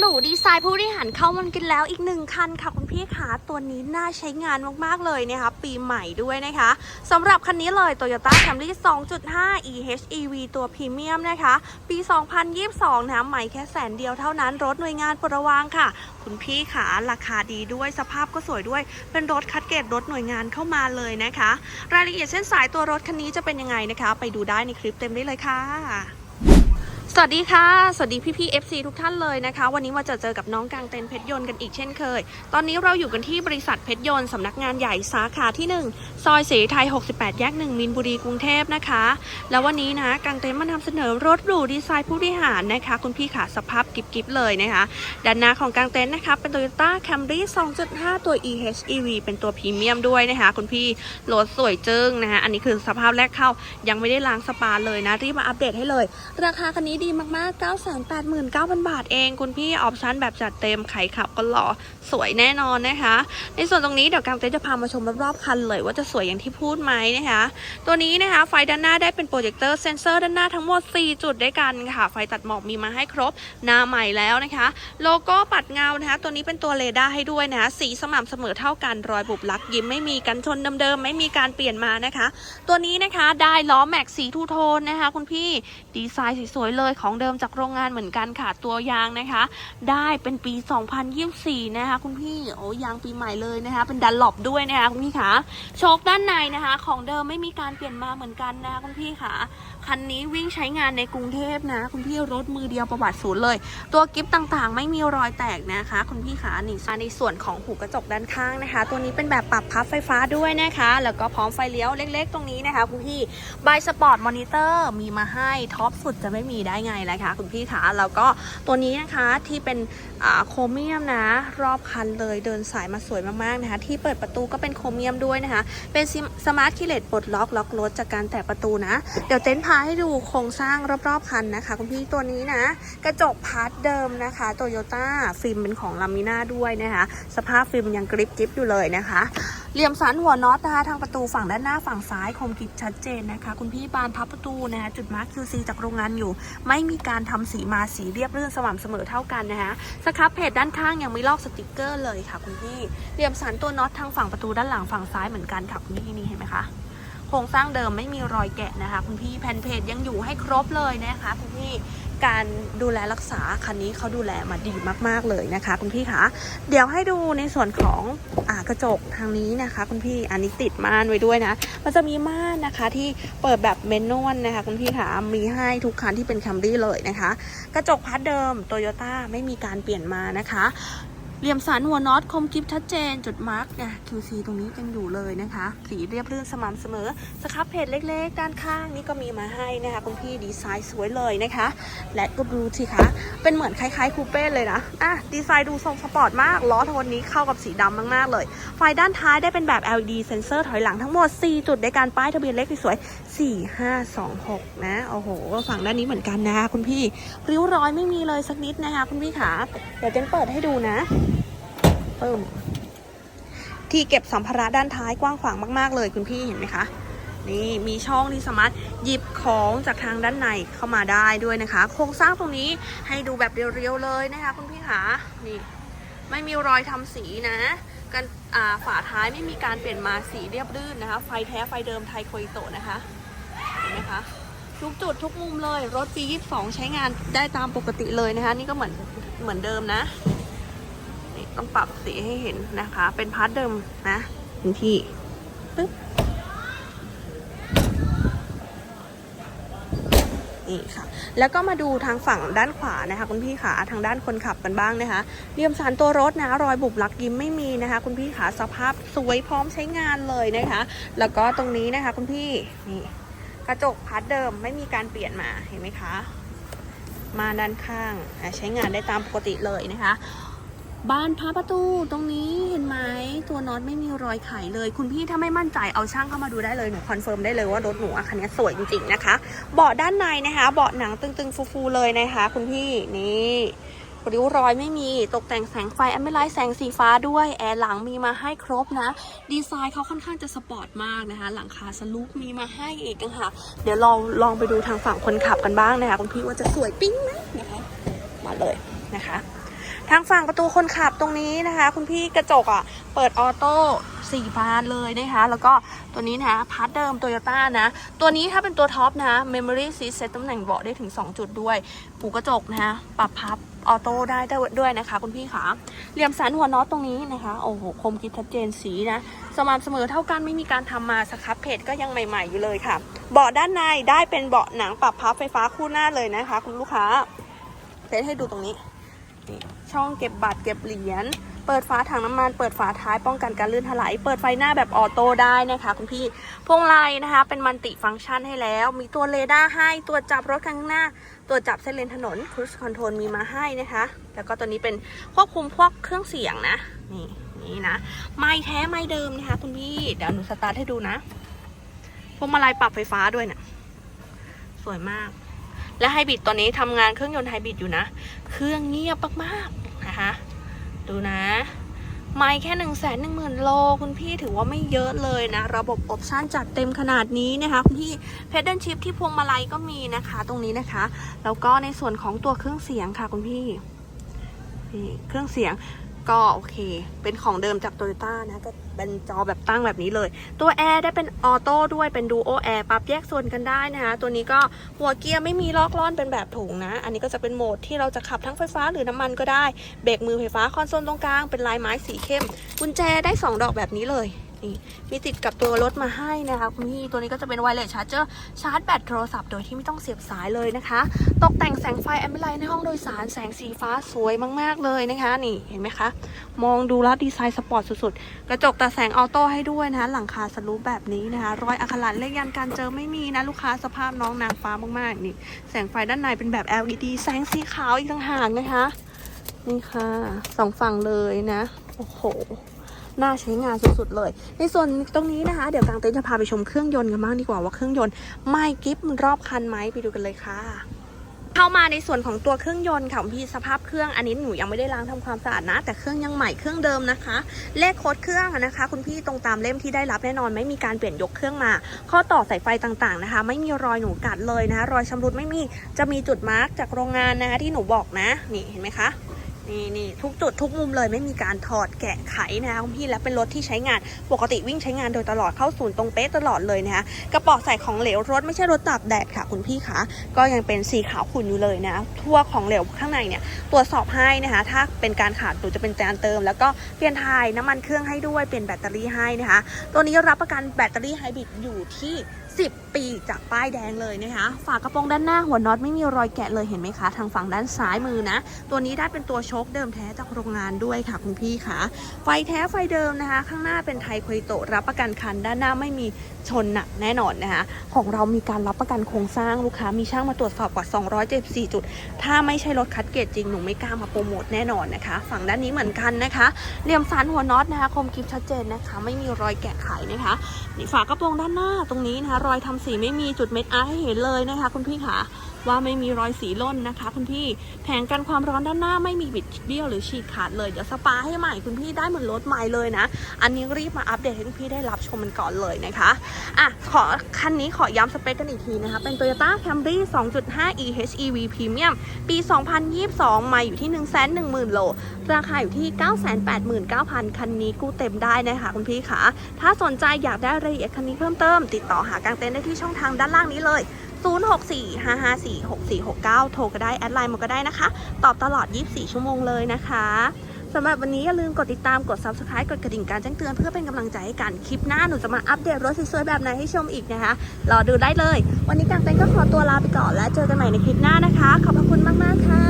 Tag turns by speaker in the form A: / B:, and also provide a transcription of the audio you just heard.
A: หรูดีไซน์ผู้บริหารเข้ามันกันแล้วอีกหนึ่งคันค่ะคุณพี่ขาตัวนี้น่าใช้งานมากๆเลยนะคะปีใหม่ด้วยนะคะสำหรับคันนี้เลย Toyota Camry 2.5 EHEV ตัวพรีเมียมนะคะ ปี 2022 นะคะใหม่แค่แสนเดียวเท่านั้นรถหน่วยงานประวางค่ะ คุณพี่ขาราคาดีด้วยสภาพก็สวยด้วย เป็นรถคัดเกรดรถหน่วยงานเข้ามาเลยนะคะ รายละเอียดเส้นสายตัวรถคันนี้จะเป็นยังไงนะคะ ไปดูได้ในคลิปเต็มได้เลยค่ะ สวัสดีค่ะ สวัสดีพี่พี่ FC ทุกท่านเลยนะคะ วันนี้มาเจอเจอกับน้องกลางเต็นเพชรยนต์กันอีกเช่นเคย ตอนนี้เราอยู่กันที่บริษัทเพชรยนต์สำนักงานใหญ่สาขาที่ 1 ซอยเสรีไทย 68 แยก 1 มินบุรีกรุงเทพนะคะ แล้ววันนี้นะกลางเต็นมานำเสนอรถหรูดีไซน์ผู้บริหารนะคะ คุณพี่ขาสภาพกิบๆเลยนะคะด้านหน้าของกลางเต็นนะคะ เป็น Toyota Camry 2.5 ตัว EHEV เป็นตัวพรีเมียมด้วยนะคะ คุณพี่รถสวยจึ้งนะคะอันนี้คือสภาพแรกเข้ายังไม่ได้ล้างสปาเลยนะรีบมาอัปเดตให้เลย ราคาคันนี้ดีมากๆ 989,000 บาทเอง คุณพี่ออปชั่นแบบจัดเต็มไขขับก็หล่อสวยแน่นอนนะคะ ในส่วนตรงนี้เดี๋ยวกางเต็นจะพามาชมรอบๆคันเลยว่าจะสวยอย่างที่พูดไหมนะคะ ตัวนี้นะคะไฟด้านหน้าได้เป็นโปรเจคเตอร์เซนเซอร์ด้านหน้าทั้งหมด 4 จุดด้วยกันค่ะ ไฟตัดหมอกมีมาให้ครบหน้าใหม่แล้วนะคะ โลโก้ปัดเงานะคะ ตัวนี้เป็นตัวเรดาร์ให้ด้วยนะคะสีสม่ำเสมอเท่ากันรอยบุบลักยิ้มไม่มีกันชนเดิมๆไม่มีการเปลี่ยนมานะคะ ตัวนี้นะคะได้ล้อแม็กสีทูโทนนะคะ คุณพี่ดีไซน์สวยๆเลยของเดิมจากโรงงานเหมือนกันค่ะตัวยางนะคะ ได้เป็นปี 2024 นะคะคุณพี่โอ้ยางปีใหม่เลยนะคะ เป็นดันหลบด้วยนะคะคุณพี่ขาโชคด้านในนะคะ ของเดิมไม่มีการเปลี่ยนมาเหมือนกันนะคะคุณพี่ขาคันนี้วิ่งใช้งานในกรุงเทพนะ คุณพี่รถมือเดียวประวัติศูนย์เลย ตัวกิฟต์ต่างๆ ไม่มีรอยแตกนะคะ คุณพี่ขานี่ในส่วนของหูกระจกด้านข้างนะคะ ตัวนี้เป็นแบบปรับพับไฟฟ้าด้วยนะคะ แล้วก็พร้อมไฟเลี้ยวเล็ก ๆ ตรงนี้นะคะ คุณพี่บายสปอร์ตมอนิเตอร์มีมาให้ท็อปสุดจะไม่มีได้ไงล่ะคะคุณพี่ขาแล้วก็ตัวนี้นะคะที่เป็นโครเมียมนะ รอบคันเลยเดินสายมาสวยมากๆนะคะ ที่เปิดประตูก็เป็นโครเมียมด้วยนะคะ เป็นสมาร์ทคีเลตปลดล็อกล็อกรถจากการแตะประตูนะ เดี๋ยวเต้นท์พาให้ดูโครงสร้างรอบๆคันนะคะ คุณพี่ตัวนี้นะ กระจกพาร์ทเดิมนะคะโตโยต้าฟิล์มเป็นของลามิน่าด้วยนะคะ สภาพฟิล์มยังกริบกริบอยู่เลยนะคะ เหลี่ยมสันหัวน็อตนะคะทางประตูฝั่งด้านหน้าฝั่งซ้ายคมกริบชัดเจนนะคะ คุณพี่บานพับประตูนะคะจุดมาร์ค QC จากโรงงานอยู่ ไม่มีการทำสีมาสีเรียบเรื่อนสม่ำเสมอเท่ากันนะคะสครับเพจด้านข้างยังไม่ลอกสติกเกอร์เลยค่ะคุณพี่เหลี่ยมสันตัวน็อตทางฝั่งประตูด้านหลังฝั่งซ้ายเหมือนกันค่ะคุณพี่นี่เห็นไหมคะโครงสร้างเดิมไม่มีรอยแกะนะคะ คุณพี่แผ่นเพจยังอยู่ให้ครบเลยนะคะคุณพี่การดูแลรักษาคันนี้เขาดูแลมาดีมาก ๆ เลยนะคะ คุณพี่คะเดี๋ยวให้ดูในส่วนของ กระจกทางนี้นะคะ คุณพี่อันนี้ติดม่านไว้ด้วยนะ มันจะมีม่านนะคะที่เปิดแบบเมนนวลนะคะ คุณพี่คะมีให้ทุกคันที่เป็นแคมรี่เลยนะคะ กระจกพัดเดิมโตโยต้าไม่มีการเปลี่ยนมานะคะ เหลี่ยมสันหัวน็อตคมกริบชัดเจน จุดมาร์กเนี่ย QC ตรงนี้ยังอยู่เลยนะคะ สีเรียบรื่นสม่ำเสมอสครับเพจเล็กๆ ด้านข้างนี่ก็มีมาให้นะคะคุณพี่ดีไซน์สวยเลยนะคะ และก็ดูสิคะ เป็นเหมือนคล้ายๆคูเป้เลยนะอะดีไซน์ดูทรงสปอร์ตมาก ล้อโทนนี้เข้ากับสีดำมากๆเลย ไฟด้านท้ายได้เป็นแบบ LED เซนเซอร์ถอยหลังทั้งหมด 4 จุดในการป้ายทะเบียนเลขสวย ๆ4526นะโอ้โหฝั่งด้านนี้เหมือนกันนะคะคุณพี่ริ้วรอยไม่มีเลยสักนิดนะคะคุณพี่ขาเดี๋ยวเจนเปิดให้ดูนะปึ้มที่เก็บสัมภาระด้านท้ายกว้างขวางมากๆเลยคุณพี่เห็นไหมคะนี่มีช่องที่สามารถหยิบของจากทางด้านในเข้ามาได้ด้วยนะคะ โครงสร้างตรงนี้ให้ดูแบบเรียวๆเลยนะคะคุณพี่คะนี่ไม่มีรอยทำสีนะกันฝาท้ายไม่มีการเปลี่ยนมาสีเรียบรื่นนะคะ ไฟแท้ไฟเดิมไทยโคยโตะนะคะ ไหมคะทุกจุดทุกมุมเลยรถปี 22 ใช้งานได้ตามปกติเลยนะคะ นี่ก็เหมือนเหมือนเดิมนะนี่ต้องปรับสีให้เห็นนะคะ เป็นพาร์ทเดิมนะคุณพี่ปึ๊บนี่ค่ะ แล้วก็มาดูทางฝั่งด้านขวานะคะ คุณพี่ขาทางด้านคนขับกันบ้างนะคะเรียมสารตัวรถนะรอยบุบลักยิ้มไม่มีนะคะ คุณพี่ขาสภาพสวยพร้อมใช้งานเลยนะคะ แล้วก็ตรงนี้นะคะ คุณพี่นี่ กระจกพัดเดิมไม่มีการเปลี่ยนมาเห็นไหมคะ มาด้านข้างใช้งานได้ตามปกติเลยนะคะบ้านพับประตูตรงนี้เห็นไหมตัวน็อตไม่มีรอยไขเลย คุณพี่ถ้าไม่มั่นใจเอาช่างเข้ามาดูได้เลยหนูคอนเฟิร์มได้เลยว่ารถหนูอคันนี้สวยจริงๆนะคะ เบาะด้านในนะคะ เบาะหนังตึงๆฟูๆเลยนะคะ คุณพี่นี่ ริ้วรอยไม่มีตกแต่งแสงไฟแอมเบลไลท์แสงสีฟ้าด้วย แอร์หลังมีมาให้ครบนะ ดีไซน์เขาค่อนข้างจะสปอร์ตมากนะคะ หลังคาสลูปมีมาให้อีกนะคะเดี๋ยวลองลองไปดูทางฝั่งคนขับกันบ้างนะคะคุณพี่ว่าจะสวยปิ๊งไหมนะคะมาเลยนะคะ ทางฝั่งประตูคนขับตรงนี้นะคะ คุณพี่กระจกอะ เปิดออโต้สี่บานเลยนะคะ แล้วก็ตัวนี้นะคะพาร์ทเดิมโตโยต้านะ ตัวนี้ถ้าเป็นตัวท็อปนะ Memory Seat Set ตำแหน่งเบาะได้ถึง 2 จุดด้วยหูกระจกนะคะปรับพับออโต้ได้ด้วยนะคะ คุณพี่ขาเหลี่ยมสันหัวน็อตตรงนี้นะคะ โอ้โห คมกริบชัดเจนสีนะ สม่ำเสมอเท่ากันไม่มีการทำมาสครับเพจก็ยังใหม่ๆอยู่เลยค่ะ เบาะด้านในได้เป็นเบาะหนังปรับพับไฟฟ้าคู่หน้าเลยนะคะ คุณลูกค้าเทสให้ดูตรงนี้ นี่ช่องเก็บบัตรเก็บเหรียญ เปิดฝาถังน้ำมัน เปิดฝาท้ายป้องกันการลื่นถลาย เปิดไฟหน้าแบบออโต้ได้นะคะคุณพี่ พวงมาลัยนะคะ เป็นมันติฟังก์ชันให้แล้ว มีตัวเรดาร์ให้ ตัวจับรถข้างหน้า ตัวจับเส้นเลนถนนครู i คอนโทรลมีมาให้นะคะ แล้วก็ตัวนี้เป็นควบคุมพวกเครื่องเสียงนะ นี่นี่นะ ไม่แท้ไม่เดิมนะคะคุณพี่ เดี๋ยวหนูสตาร์ทให้ดูนะ พวงมาลัยปรับไฟฟ้าด้วยเนะ่ะสวยมาก และไฮบริดตอนนี้ทำงานเครื่องยนต์ไฮบริดอยู่นะ เครื่องเงียบมากๆนะคะดูนะไม่แค่หนึ่งแสนหนึ่งหมื่นโล คุณพี่ถือว่าไม่เยอะเลยนะ ระบบออปชั่นจัดเต็มขนาดนี้นะคะคุณพี่เพดเดิลชิพที่พวงมาลัยก็มีนะคะ ตรงนี้นะคะ แล้วก็ในส่วนของตัวเครื่องเสียงค่ะคุณพี่นี่เครื่องเสียง ก็โอเค เป็นของเดิมจากโตโยต้านะ ก็เป็นจอแบบตั้งแบบนี้เลย ตัวแอร์ได้เป็นออโต้ด้วย เป็นดูโอแอร์ปรับแยกส่วนกันได้นะคะ ตัวนี้ก็หัวเกียร์ไม่มีล็อกล่อนเป็นแบบถุงนะ อันนี้ก็จะเป็นโหมดที่เราจะขับทั้งไฟฟ้าหรือน้ำมันก็ได้ เบรกมือไฟฟ้าคอนโซลตรงกลางเป็นลายไม้สีเข้ม กุญแจได้ 2 ดอกแบบนี้เลย นี่มีติดกับตัวรถมาให้นะคะคุณพี่ตัวนี้ก็จะเป็นไวเลสชาร์จเจอร์ชาร์จแบตโทรศัพท์โดยที่ไม่ต้องเสียบสายเลยนะคะ ตกแต่งแสงไฟแอมเบลไลในห้องโดยสารแสงสีฟ้าสวยมาก ๆ เลยนะคะ นี่เห็นไหมคะ มองดูแล้วดีไซน์สปอร์ตสุดๆ กระจกตาแสงออโต้ให้ด้วยนะคะ หลังคาสลูปแบบนี้นะคะรอยอัคระเลขยันการเจอไม่มีนะลูกค้าสภาพน้องนางฟ้ามากๆนี่แสงไฟด้านในเป็นแบบ LED แสงสีขาวอีกต่างหากนะคะนี่ค่ะสองฝั่งเลยนะ โอ้โห น่าใช้งานสุดๆเลย ในส่วนตรงนี้นะคะ เดี๋ยวกลางเต็นท์จะพาไปชมเครื่องยนต์กันบ้างดีกว่าว่าเครื่องยนต์ไม่กิฟรอบคันไหมไปดูกันเลยค่ะเข้ามาในส่วนของตัวเครื่องยนต์ค่ะคุณพี่สภาพเครื่องอันนี้หนูยังไม่ได้ล้างทำความสะอาดนะ แต่เครื่องยังใหม่เครื่องเดิมนะคะ เลขโค้ดเครื่องนะคะ คุณพี่ตรงตามเล่มที่ได้รับแน่นอน ไม่มีการเปลี่ยนยกเครื่องมา ข้อต่อสายไฟต่างๆนะคะ ไม่มีรอยหนูกัดเลยนะคะรอยชำรุดไม่มีจะมีจุดมาร์กจากโรงงานนะคะที่หนูบอกนะ นี่เห็นไหมคะ นี่นี่ทุกจุดทุกมุมเลยไม่มีการถอดแกะไขนะคะคุณพี่และเป็นรถที่ใช้งานปกติวิ่งใช้งานโดยตลอดเข้าศูนย์ตรงเป๊ะตลอดเลยนะคะกระป๋อใส่ของเหลวรถไม่ใช่รถตากแดดค่ะคุณพี่คะก็ยังเป็นสีขาวขุ่นอยู่เลยนะทั่วของเหลวข้างในเนี่ยตรวจสอบให้นะคะถ้าเป็นการขาดหรือจะเป็นการเติม แล้วก็เปลี่ยนถ่ายน้ำมันเครื่องให้ด้วยเปลี่ยนแบตเตอรี่ให้นะคะ ตัวนี้รับประกันแบตเตอรี่ไฮบริดอยู่ที่ 10 ปีจากป้ายแดงเลยนะคะ ฝากระโปรงด้านหน้าหัวน็อตไม่มีรอยแกะเลยเห็นไหมคะ ทางฝั่งด้านซ้ายมือนะ ตัวนี้ได้เป็นตัวโชคเดิมแท้จากโรงงานด้วยค่ะคุณพี่ค่ะ ไฟแท้ไฟเดิมนะคะ ข้างหน้าเป็นไทยคุริโตรับประกันคัน ด้านหน้าไม่มีชนหนักแน่นอนนะคะ ของเรามีการรับประกันโครงสร้างลูกค้ามีช่างมาตรวจสอบกว่า 274 จุด ถ้าไม่ใช่รถคัดเกรดจริงหนูไม่กล้ามาโปรโมทแน่นอนนะคะ ฝั่งด้านนี้เหมือนกันนะคะเหลี่ยมสันหัวน็อตนะคะคมกริบชัดเจนนะคะ ไม่มีรอยแกะไขนะคะ นี่ฝากระโปรงด้านหน้าตรงนี้นะคะ รอยทำสีไม่มีจุดเม็ดอาร์ให้เห็นเลยนะคะ คุณพี่ค่ะว่าไม่มีรอยสีล่นนะคะ คุณพี่แผงกันความร้อนด้านหน้าไม่มีบิดเบี้ยวหรือฉีกขาดเลยเดี๋ยวสปาให้ใหม่คุณพี่ได้เหมือนรถใหม่เลยนะ อันนี้รีบมาอัปเดตให้คุณพี่ได้รับชมมันก่อนเลยนะคะอะขอคันนี้ขอย้ำสเปคกันอีกทีนะคะ เป็น Toyota Camry 2.5 eHEV Premium ปี 2022 มาอยู่ที่ 110,000 โล ราคาอยู่ที่ 989,000 คันนี้กู้เต็มได้นะคะคุณพี่คะถ้าสนใจอยากได้รายละเอียดคันนี้เพิ่มเติม ติดต่อหากางเต็นท์ได้ที่ช่องทางด้านล่างนี้เลย 0645546469 โทรก็ได้ แอดไลน์มาก็ได้นะคะ ตอบตลอด 24 ชั่วโมงเลยนะคะสำหรับวันนี้อย่าลืมกดติดตามกด subscribe กดกระดิ่งการแจ้งเตือนเพื่อเป็นกำลังใจให้กันคลิปหน้าหนูจะมาอัปเดตรถสวยๆแบบไหนให้ชมอีกนะคะ รอดูได้เลย วันนี้กางเต็นท์ก็ขอตัวลาไปก่อนและเจอกันใหม่ในคลิปหน้านะคะ ขอบพระคุณมากๆค่ะ